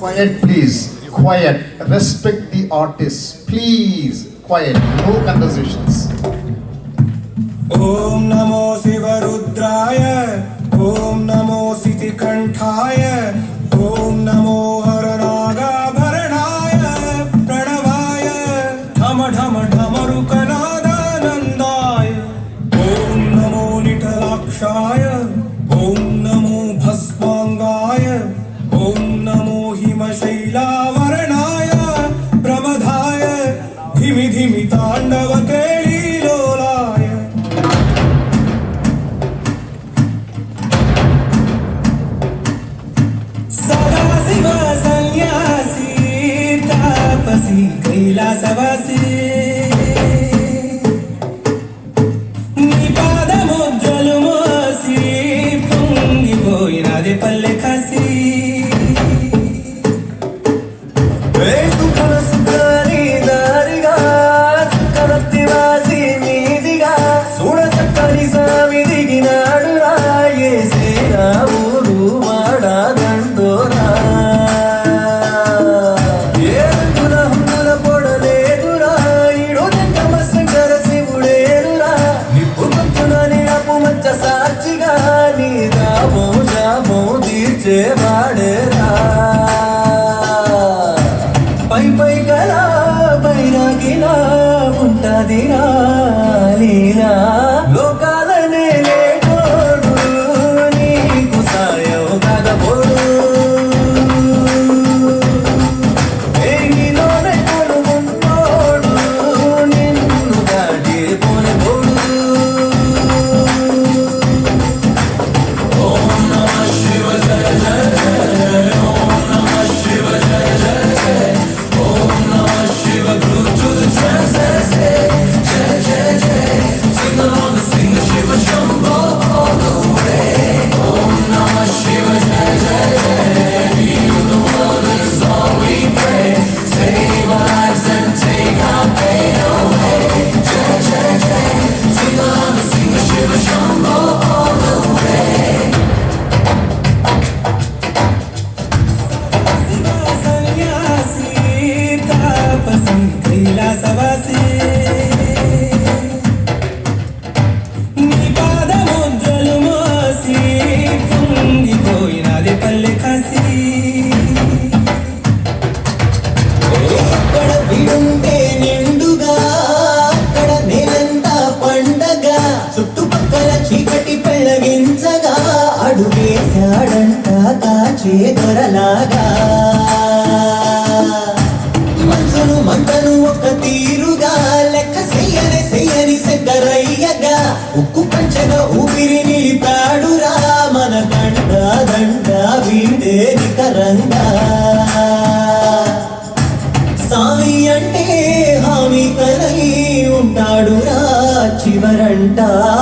Quiet, please. Quiet. Respect the artist. Please. Quiet. No conversations. ॐ नमो शिवरुद्राय ॐ नमो सितिकण्ठाय ॐ नमो हरनागाभरणाय प्रणवाय ढम ढम ढमरुकनादानन्दाय ॐ नमो निटलाक्षाय ¡Suscríbete al! వాడేరా పై పై కలా బైరాగిలా ఉంటదిరా లీలా. కాచే దొరలాగా మనసును మంటను ఒక తీరుగా లెక్క చెయ్యని చెయ్యని సెగ్గరయ్యగా ఉక్కు పంచగా ఊపిరి నిలిపాడురా మన దండ దండ వీడే నికరంగా సాయి అంటే హామీ కలై ఉంటాడురా చివరంటా చివరంట.